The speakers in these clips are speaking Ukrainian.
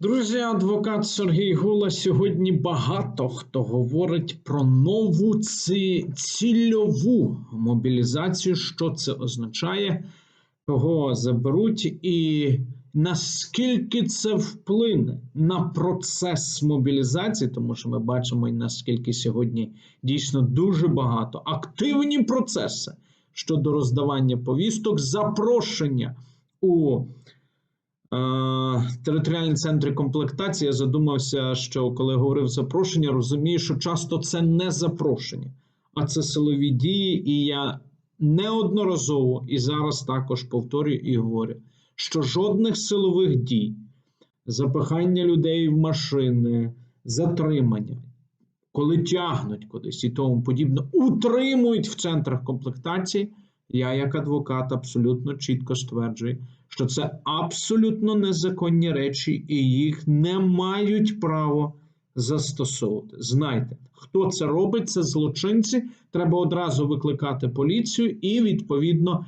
Друзі, адвокат Сергій Гула сьогодні багато хто говорить про нову ці... цільову мобілізацію. Що це означає, кого заберуть, і наскільки це вплине на процес мобілізації, тому що ми бачимо, наскільки сьогодні дійсно дуже багато активні процеси щодо роздавання повісток, запрошення у. Е, Територіальні центри комплектації я задумався, що коли говорив запрошення, розумію, що часто це не запрошення, а це силові дії. І я неодноразово і зараз також повторюю і говорю, що жодних силових дій, запихання людей в машини, затримання, коли тягнуть кудись і тому подібне, утримують в центрах комплектації. Я, як адвокат, абсолютно чітко стверджую, що це абсолютно незаконні речі, і їх не мають право застосовувати. Знайте, хто це робить, це злочинці. Треба одразу викликати поліцію і, відповідно,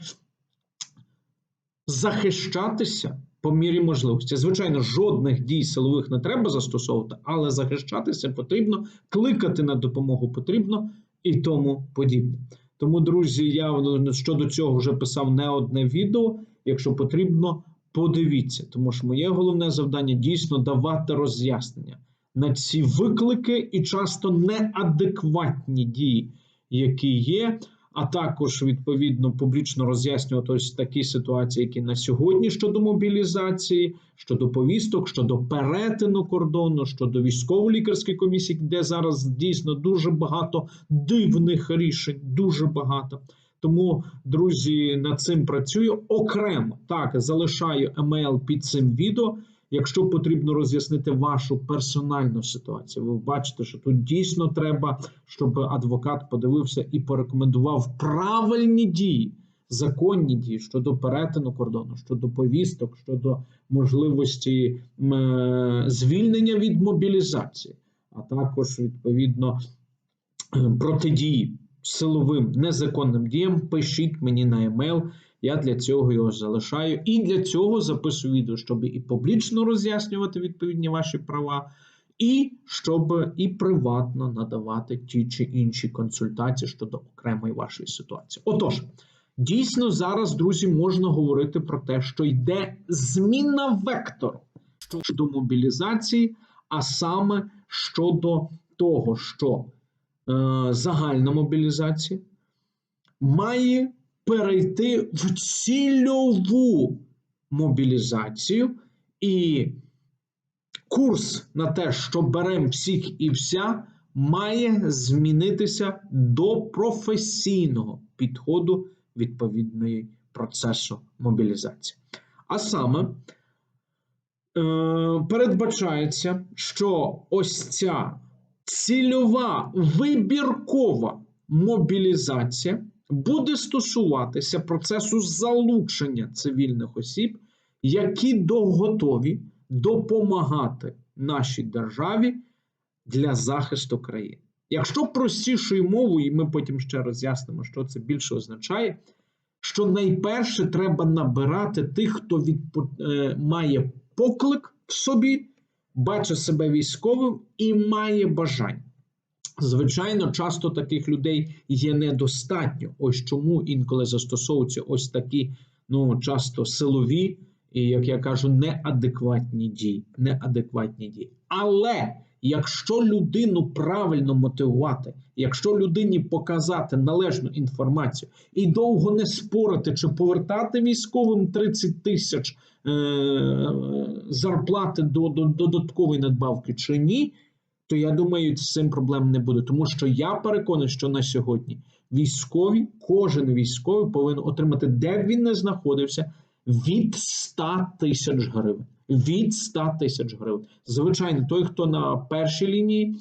захищатися по мірі можливості. Звичайно, жодних дій силових не треба застосовувати, але захищатися потрібно, кликати на допомогу потрібно і тому подібне. Тому, друзі, я щодо цього вже писав не одне відео. Якщо потрібно, подивіться, тому що моє головне завдання дійсно давати роз'яснення на ці виклики і часто неадекватні дії, які є а також відповідно публічно роз'яснювати ось такі ситуації, які на сьогодні щодо мобілізації, щодо повісток, щодо перетину кордону, щодо військово-лікарської комісії, де зараз дійсно дуже багато дивних рішень, дуже багато. Тому, друзі, над цим працюю окремо так залишаю емейл під цим відео. Якщо потрібно роз'яснити вашу персональну ситуацію, ви бачите, що тут дійсно треба, щоб адвокат подивився і порекомендував правильні дії, законні дії щодо перетину кордону, щодо повісток, щодо можливості е звільнення від мобілізації, а також відповідно протидії силовим незаконним діям. Пишіть мені на емейл. Я для цього його залишаю. І для цього записую відео, щоб і публічно роз'яснювати відповідні ваші права, і щоб і приватно надавати ті чи інші консультації щодо окремої вашої ситуації. Отож, дійсно, зараз, друзі, можна говорити про те, що йде зміна вектору щодо мобілізації, а саме щодо того, що е, загальна мобілізація має перейти в цільову мобілізацію і курс на те, що беремо всіх і вся, має змінитися до професійного підходу відповідної процесу мобілізації. А саме е, передбачається, що ось ця цільова вибіркова мобілізація буде стосуватися процесу залучення цивільних осіб, які готові допомагати нашій державі для захисту країни. Якщо простішою мовою, і ми потім ще роз'яснимо, що це більше означає, що найперше треба набирати тих, хто від, е, має поклик в собі, бачить себе військовим і має бажання. Звичайно, часто таких людей є недостатньо. Ось чому інколи застосовуються ось такі, ну часто силові і, як я кажу, неадекватні дії. Неадекватні дії. Але якщо людину правильно мотивувати, якщо людині показати належну інформацію і довго не спорити, чи повертати військовим 30 тисяч е- зарплати до, до додаткової надбавки чи ні то я думаю, з цим проблем не буде. Тому що я переконаний, що на сьогодні військові, кожен військовий повинен отримати, де б він не знаходився, від 100 тисяч гривень. Від 100 тисяч гривень. Звичайно, той, хто на першій лінії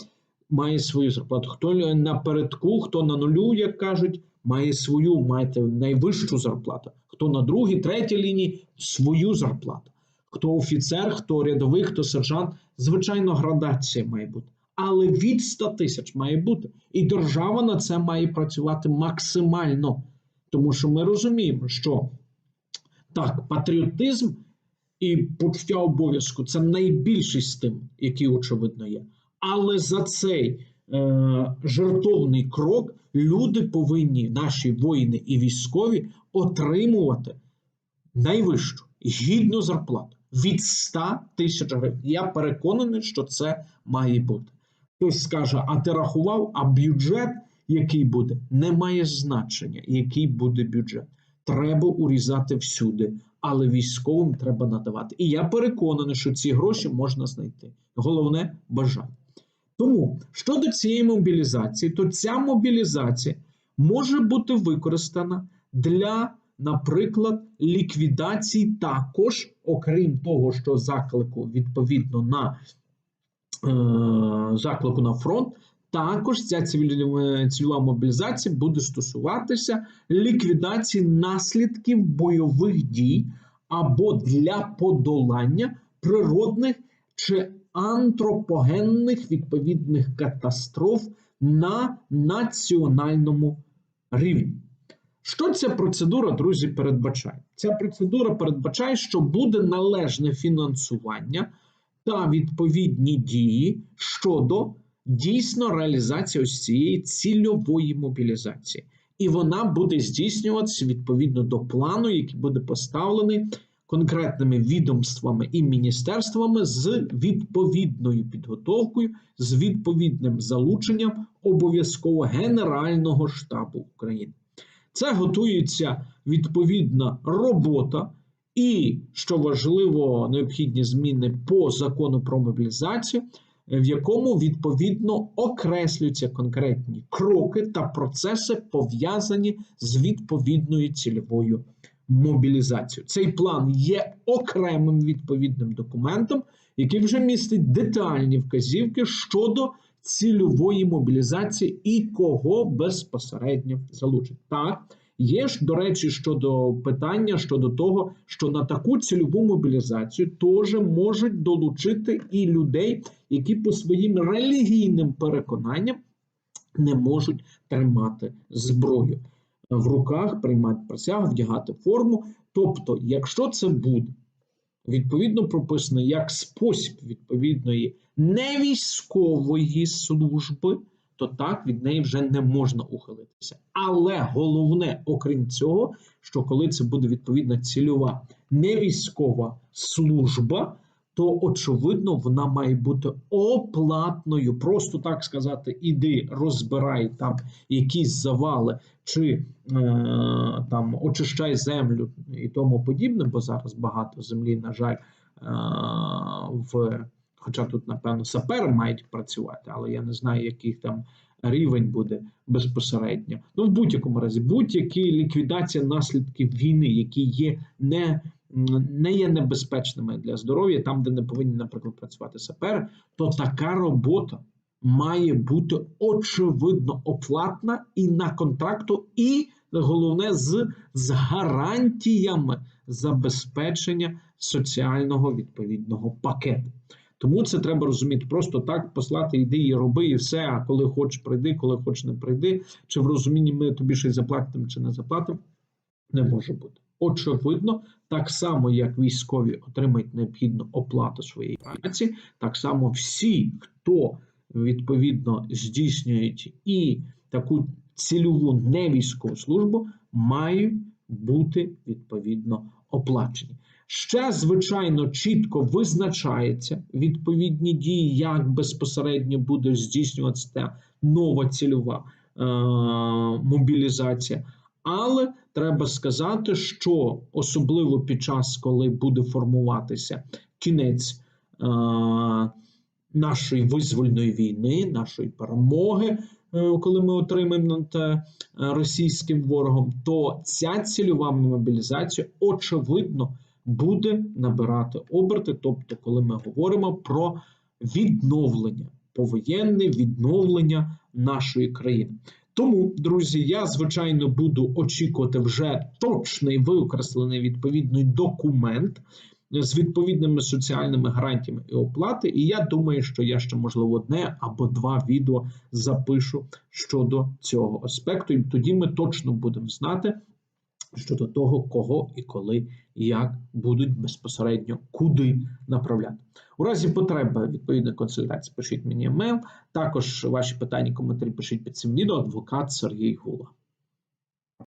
має свою зарплату, хто напередку, хто на нулю, як кажуть, має свою, маєте найвищу зарплату. Хто на другій, третій лінії свою зарплату. Хто офіцер, хто рядовий, хто сержант, звичайно, градація має бути але від 100 тисяч має бути. І держава на це має працювати максимально. Тому що ми розуміємо, що так, патріотизм і почуття обов'язку це найбільший стимул, який очевидно є. Але за цей е, жертовний крок люди повинні, наші воїни і військові, отримувати найвищу гідну зарплату від 100 тисяч гривень. Я переконаний, що це має бути. Хтось скаже, а ти рахував, а бюджет який буде, не має значення, який буде бюджет. Треба урізати всюди, але військовим треба надавати. І я переконаний, що ці гроші можна знайти. Головне бажання. Тому щодо цієї мобілізації, то ця мобілізація може бути використана для, наприклад, ліквідації також, окрім того, що заклику відповідно на заклику на фронт. Також ця цільова мобілізація буде стосуватися ліквідації наслідків бойових дій або для подолання природних чи антропогенних відповідних катастроф на національному рівні. Що ця процедура, друзі, передбачає? Ця процедура передбачає, що буде належне фінансування та відповідні дії щодо дійсно реалізація ось цієї цільової мобілізації. І вона буде здійснюватися відповідно до плану, який буде поставлений конкретними відомствами і міністерствами з відповідною підготовкою, з відповідним залученням обов'язково Генерального штабу України. Це готується відповідна робота, і що важливо, необхідні зміни по закону про мобілізацію в якому відповідно окреслюються конкретні кроки та процеси, пов'язані з відповідною цільовою мобілізацією. Цей план є окремим відповідним документом, який вже містить детальні вказівки щодо цільової мобілізації і кого безпосередньо залучить. Так, Є ж, до речі, щодо питання щодо того, що на таку цільову мобілізацію теж можуть долучити і людей, які по своїм релігійним переконанням не можуть тримати зброю в руках, приймати присягу, вдягати форму. Тобто, якщо це буде відповідно прописано як спосіб відповідної невійськової служби то так від неї вже не можна ухилитися. Але головне, окрім цього, що коли це буде відповідна цільова невійськова служба, то очевидно вона має бути оплатною. Просто так сказати, іди розбирай там якісь завали, чи е, там очищай землю і тому подібне, бо зараз багато землі, на жаль, е, в Хоча тут, напевно, сапери мають працювати, але я не знаю, який там рівень буде безпосередньо. Ну, в будь-якому разі, будь-які ліквідація наслідків війни, які є не не є небезпечними для здоров'я, там, де не повинні, наприклад, працювати сапери, то така робота має бути очевидно оплатна і на контракту, і головне з, з гарантіями забезпечення соціального відповідного пакету. Тому це треба розуміти. Просто так послати йди і роби, і все. А коли хочеш прийди, коли хочеш не прийди. Чи в розумінні ми тобі щось заплатимо, чи не заплатимо, не може бути. Очевидно, так само, як військові отримають необхідну оплату своєї праці, так само всі, хто відповідно здійснюють і таку цільову невійськову службу, мають бути відповідно оплачені. Ще, звичайно, чітко визначається відповідні дії, як безпосередньо буде здійснюватися нова цільова е, мобілізація. Але треба сказати, що особливо під час, коли буде формуватися кінець е, нашої визвольної війни, нашої перемоги, е, коли ми отримаємо над е, російським ворогом, то ця цільова мобілізація очевидно буде набирати оберти. Тобто, коли ми говоримо про відновлення, повоєнне відновлення нашої країни. Тому, друзі, я звичайно буду очікувати вже точний виокреслений відповідний документ з відповідними соціальними гарантіями і оплати. І я думаю, що я ще можливо одне або два відео запишу щодо цього аспекту. І тоді ми точно будемо знати щодо того, кого і коли як будуть безпосередньо куди направляти. У разі потреби відповідної консультації пишіть мені емейл. Також ваші питання, коментарі пишіть під цим відео. Адвокат Сергій Гула.